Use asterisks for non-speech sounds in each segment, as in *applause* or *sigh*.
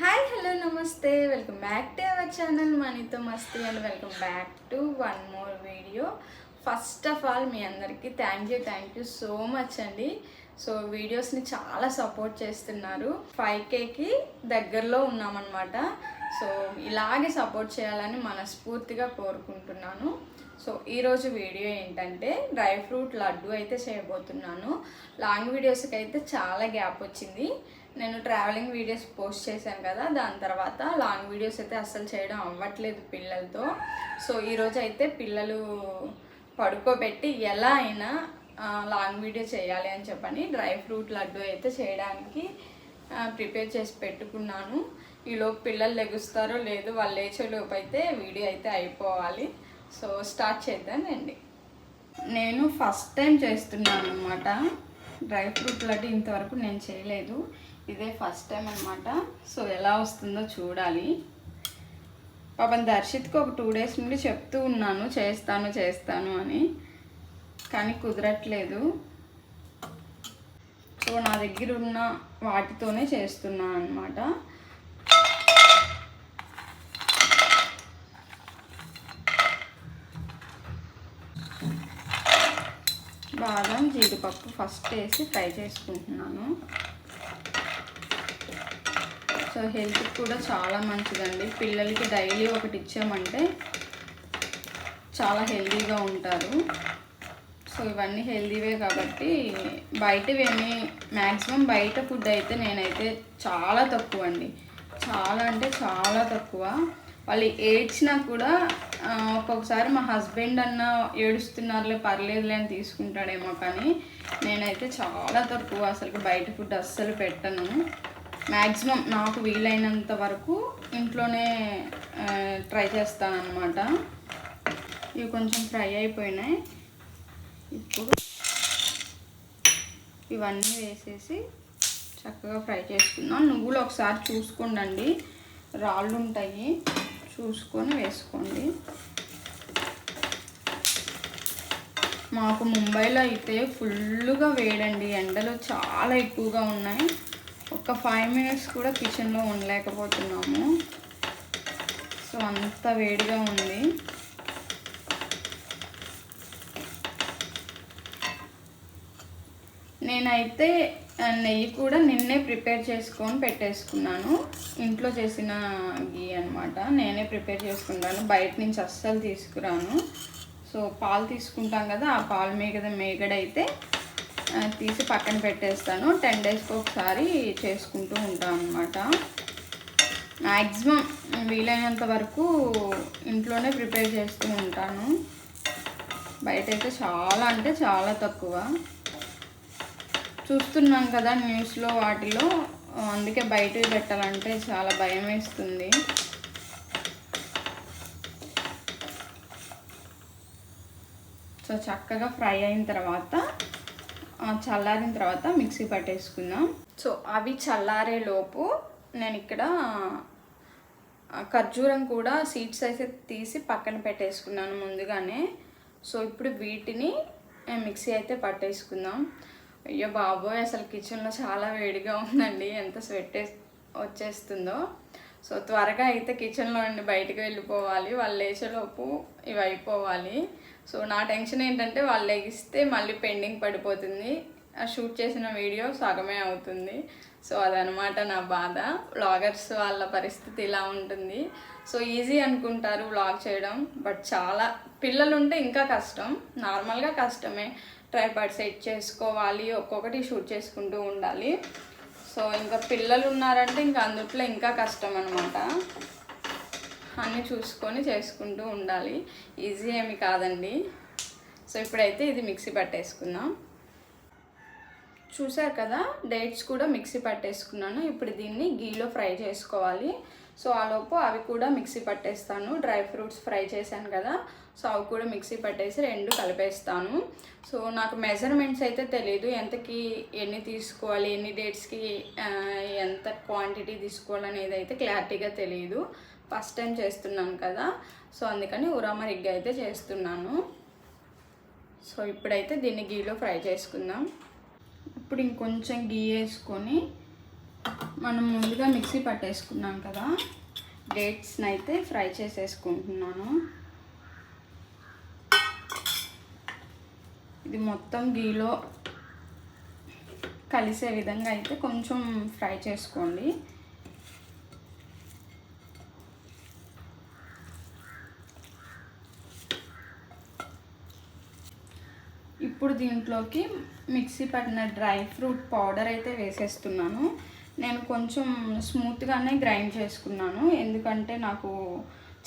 Hi hello నమస్తే. Welcome back to our channel. మనీతో మస్తీ and welcome back to one more video. First of all మీ అందరికీ thank you thank you so much అండి. So వీడియోస్ని చాలా support చేస్తున్నారు. Five కేకి దగ్గరలో ఉన్నామన్నమాట. So ఇలాగే సపోర్ట్ చేయాలని మనస్ఫూర్తిగా కోరుకుంటున్నాను. సో ఈరోజు వీడియో ఏంటంటే డ్రై ఫ్రూట్ లడ్డు అయితే చేయబోతున్నాను. లాంగ్ వీడియోస్కి అయితే చాలా గ్యాప్ వచ్చింది. నేను ట్రావెలింగ్ వీడియోస్ పోస్ట్ చేశాను కదా దాని తర్వాత లాంగ్ వీడియోస్ అయితే అస్సలు చేయడం అవ్వట్లేదు పిల్లలతో. సో ఈరోజు అయితే పిల్లలు పడుకోబెట్టి ఎలా అయినా లాంగ్ వీడియో చేయాలి అని చెప్పని డ్రై ఫ్రూట్ లడ్డు అయితే చేయడానికి ప్రిపేర్ చేసి పెట్టుకున్నాను. ఈలోపు పిల్లలు లెగుస్తారో లేదు వాళ్ళు లేచేలోపు అయితే వీడియో అయితే అయిపోవాలి. సో స్టార్ట్ చేద్దానండి నేను ఫస్ట్ టైం చేస్తున్నాను అనమాట డ్రై ఫ్రూట్ లడ్డు ఇంతవరకు నేను చేయలేదు. ఇదే ఫస్ట్ టైం అనమాట సో ఎలా వస్తుందో చూడాలి. పాపం దర్శిత్కి ఒక టూ డేస్ నుండి చెప్తూ ఉన్నాను చేస్తాను చేస్తాను అని. కానీ కుదరట్లేదు. సో నా దగ్గర ఉన్న వాటితోనే చేస్తున్నాను అనమాట బాదం జీడిపప్పు ఫస్ట్ వేసి ఫ్రై చేసుకుంటున్నాను. సో హెల్త్కి కూడా చాలా మంచిదండి. పిల్లలకి డైలీ ఒకటి ఇచ్చామంటే చాలా హెల్దీగా ఉంటారు. సో ఇవన్నీ హెల్తీవే కాబట్టి బయటవేమి మ్యాక్సిమం బయట ఫుడ్ అయితే నేనైతే చాలా తక్కువ అండి చాలా అంటే చాలా తక్కువ. వాళ్ళు ఏడ్చినా కూడా ఒక్కొక్కసారి మా హస్బెండ్ అన్న ఏడుస్తున్నారులే పర్లేదులే అని తీసుకుంటాడేమో కానీ నేనైతే చాలా తక్కువ. అసలు బయట ఫుడ్ అస్సలు పెట్టను. మ్యాక్సిమం నాకు వీలైనంత వరకు ఇంట్లోనే ట్రై చేస్తానమాట ఇవి కొంచెం ఫ్రై అయిపోయినాయి. ఇప్పుడు ఇవన్నీ వేసేసి చక్కగా ఫ్రై చేసుకుందాం. నువ్వులు ఒకసారి చూసుకోండి రాళ్ళు ఉంటాయి. చూసుకొని వేసుకోండి. మాకు ముంబైలో అయితే ఫుల్గా వేడండి. ఎండలు చాలా ఎక్కువగా ఉన్నాయి. ఒక ఫైవ్ మినిట్స్ కూడా కిచెన్లో ఉండలేకపోతున్నాము. సో అంత వేడిగా ఉంది. నేనైతే నెయ్యి కూడా నిన్నే ప్రిపేర్ చేసుకొని పెట్టేసుకున్నాను. ఇంట్లో చేసిన గీ అనమాట నేనే ప్రిపేర్ చేసుకుంటాను. బయట నుంచి అస్సలు తీసుకురాను. సో పాలు తీసుకుంటాం కదా ఆ పాలు మేగడ మేగడైతే తీసి పక్కన పెట్టేస్తాను. టెన్ డేస్కి ఒకసారి చేసుకుంటూ ఉంటాను అనమాట మ్యాక్సిమం వీలైనంత వరకు ఇంట్లోనే ప్రిపేర్ చేస్తూ ఉంటాను. బయట అయితే చాలా అంటే చాలా తక్కువ. చూస్తున్నాం కదా న్యూస్లో వాటిలో. అందుకే బయటవి పెట్టాలంటే చాలా భయం వేస్తుంది సో చక్కగా ఫ్రై అయిన తర్వాత చల్లారిన తర్వాత మిక్సీ పట్టేసుకుందాం. సో అవి చల్లారే లోపు నేను ఇక్కడ ఖర్జూరం కూడా సీడ్స్ అయితే తీసి పక్కన పెట్టేసుకున్నాను ముందుగానే. సో ఇప్పుడు వీటిని మిక్సీ అయితే పట్టేసుకుందాం. అయ్యో బాబోయ్ అసలు కిచెన్లో చాలా వేడిగా ఉందండి. ఎంత స్వెట్ వచ్చేస్తుందో. సో త్వరగా అయితే కిచెన్లో నుండి బయటకు వెళ్ళిపోవాలి. వాళ్ళు లేచేలోపు ఇవి అయిపోవాలి. సో నా టెన్షన్ ఏంటంటే వాళ్ళు లెగిస్తే మళ్ళీ పెండింగ్ పడిపోతుంది. ఆ షూట్ చేసిన వీడియో సగమే అవుతుంది. సో అదనమాట నా బాధ. వ్లాగర్స్ వాళ్ళ పరిస్థితి ఇలా ఉంటుంది. సో ఈజీ అనుకుంటారు వ్లాగ్ చేయడం. బట్ చాలా పిల్లలు ఉంటే ఇంకా కష్టం. నార్మల్గా కష్టమే. ట్రైపాడ్ సెట్ చేసుకోవాలి ఒక్కొక్కటి షూట్ చేసుకుంటూ ఉండాలి. సో ఇంకా పిల్లలు ఉన్నారంటే ఇంకా అందుట్లో ఇంకా కష్టం అనమాట అన్నీ చూసుకొని చేసుకుంటూ ఉండాలి. ఈజీ ఏమి కాదండి. సో ఇప్పుడైతే ఇది మిక్సీ పట్టేసుకుందాం. చూసారు కదా డేట్స్ కూడా మిక్సీ పట్టేసుకున్నాను. ఇప్పుడు దీన్ని గీలో ఫ్రై చేసుకోవాలి. సో ఆలోపు అవి కూడా మిక్సీ పట్టేస్తాను. డ్రై ఫ్రూట్స్ ఫ్రై చేశాను కదా సో అవి కూడా మిక్సీ పట్టేసి రెండు కలిపేస్తాను. సో నాకు మెజర్మెంట్స్ అయితే తెలియదు ఎంతకి ఎన్ని తీసుకోవాలి ఎన్ని డేట్స్కి ఎంత క్వాంటిటీ తీసుకోవాలి అనేది అయితే క్లారిటీగా తెలియదు ఫస్ట్ టైం చేస్తున్నాను కదా సో అందుకని ఉరామరిగ్గా అయితే చేస్తున్నాను. సో ఇప్పుడైతే దీన్ని గీలో ఫ్రై చేసుకుందాం. ఇప్పుడు ఇంకొంచెం గీ వేసుకొని మనం ముందుగా మిక్సీ పట్టేసుకున్నాం కదా. డేట్స్ని అయితే ఫ్రై చేసేసుకుంటున్నాను. ఇది మొత్తం గీలో కలిసే విధంగా అయితే కొంచెం ఫ్రై చేసుకోండి. ఇప్పుడు దీంట్లోకి మిక్సీ పట్టిన డ్రై ఫ్రూట్ పౌడర్ అయితే వేసేస్తున్నాను. నేను కొంచెం స్మూత్గానే గ్రైండ్ చేసుకున్నాను. ఎందుకంటే నాకు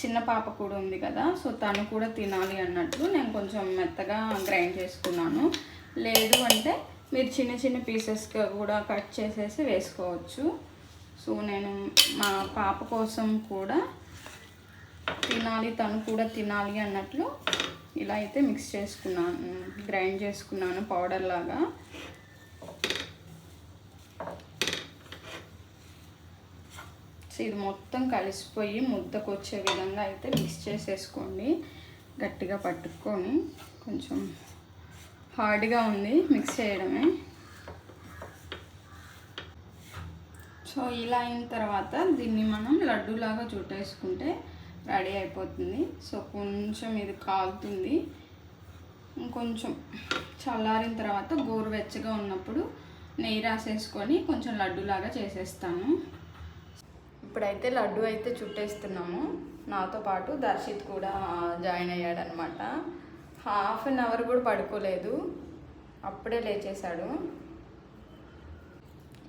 చిన్న పాప కూడా ఉంది కదా సో తను కూడా తినాలి అన్నట్లు నేను కొంచెం మెత్తగా గ్రైండ్ చేసుకున్నాను. లేదు అంటే మీరు చిన్న చిన్న పీసెస్గా కూడా కట్ చేసేసి వేసుకోవచ్చు. సో నేను మా పాప కోసం కూడా తినాలి తను కూడా తినాలి అన్నట్లు ఇలా అయితే మిక్స్ చేసుకున్నాను గ్రైండ్ చేసుకున్నాను పౌడర్ లాగా. సో ఇది మొత్తం కలిసిపోయి ముద్దకు వచ్చే విధంగా అయితే మిక్స్ చేసేసుకోండి. గట్టిగా పట్టుకొని కొంచెం హార్డ్గా ఉంది మిక్స్ చేయడమే. సో ఇలా అయిన తర్వాత దీన్ని మనం లడ్డూలాగా చుట్టేసుకుంటే రెడీ అయిపోతుంది. సో కొంచెం ఇది కాలుతుంది. ఇంకొంచెం చల్లారిన తర్వాత గోరువెచ్చగా ఉన్నప్పుడు నెయ్యి రాసేసుకొని కొంచెం లడ్డూలాగా చేసేస్తాను. ఇప్పుడైతే లడ్డు అయితే చుట్టేస్తున్నాము. నాతో పాటు దర్శిత్ కూడా జాయిన్ అయ్యాడనమాట హాఫ్ అన్ అవర్ కూడా పడుకోలేదు. అప్పుడే లేచేశాడు.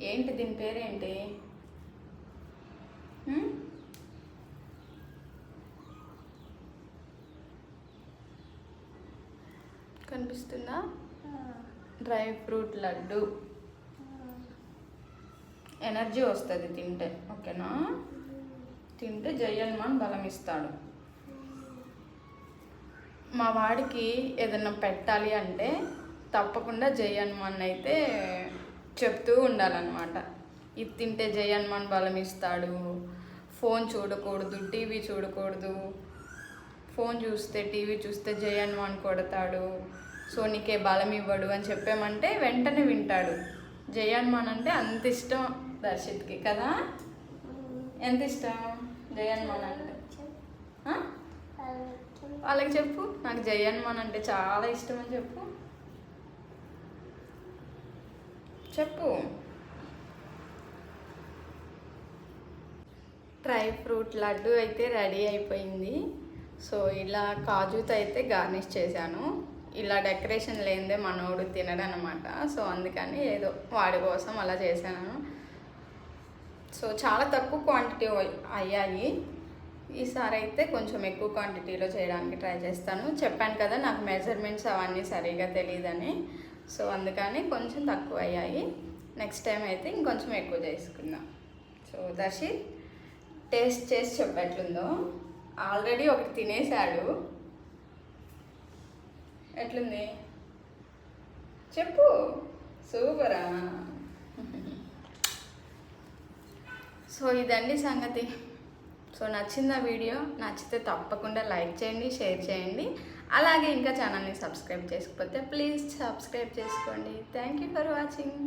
ఏంటి దీని పేరేంటి? కనిపిస్తుందా? Dry fruit laddu. ఎనర్జీ వస్తుంది తింటే ఓకేనా? తింటే జయన్మాన్ బలం ఇస్తాడు మా వాడికి ఏదైనా పెట్టాలి అంటే తప్పకుండా జై హనుమాన్ అయితే చెప్తూ ఉండాలన్నమాట. ఇది తింటే జై హనుమాన్ బలం ఇస్తాడు ఫోన్ చూడకూడదు టీవీ చూడకూడదు. ఫోన్ చూస్తే టీవీ చూస్తే జై కొడతాడు. సో నీకే బలం ఇవ్వడు అని చెప్పామంటే వెంటనే వింటాడు. జై హనుమాన్ అంటే అంత ఇష్టం దర్శిత్కి కదా? ఎంత ఇష్టం? జయన్మోహన్ అంటే? వాళ్ళకి చెప్పు. నాకు జయన్మోహన్ అంటే చాలా ఇష్టం అని చెప్పు. చెప్పు. డ్రై ఫ్రూట్ లడ్డు అయితే రెడీ అయిపోయింది. సో ఇలా కాజుతో అయితే గార్నిష్ చేశాను. ఇలా డెకరేషన్ లేనిదే మనోడు తినడనమాట. సో అందుకని ఏదో వాడి కోసం అలా చేశాను. సో చాలా తక్కువ క్వాంటిటీ అయ్యాయి. ఈసారి అయితే కొంచెం ఎక్కువ క్వాంటిటీలో చేయడానికి ట్రై చేస్తాను. చెప్పాను కదా నాకు మెజర్మెంట్స్ అవన్నీ సరిగా తెలియదని సో అందుకని కొంచెం తక్కువ అయ్యాయి. నెక్స్ట్ టైం అయితే ఇంకొంచెం ఎక్కువ చేసుకుందాం. సో దర్శి టేస్ట్ చేసి చెప్పెట్లుందో ఆల్రెడీ ఒకటి తినేశాడు. ఎట్లుంది? చెప్పు. సూపరా. *laughs* సో ఇదండి సంగతి. సో నచ్చిందా వీడియో? నచ్చితే తప్పకుండా లైక్ చేయండి షేర్ చేయండి. అలాగే ఇంకా ఛానల్ని సబ్స్క్రైబ్ చేసుకోకపోతే ప్లీజ్ సబ్స్క్రైబ్ చేసుకోండి. Thank you for watching.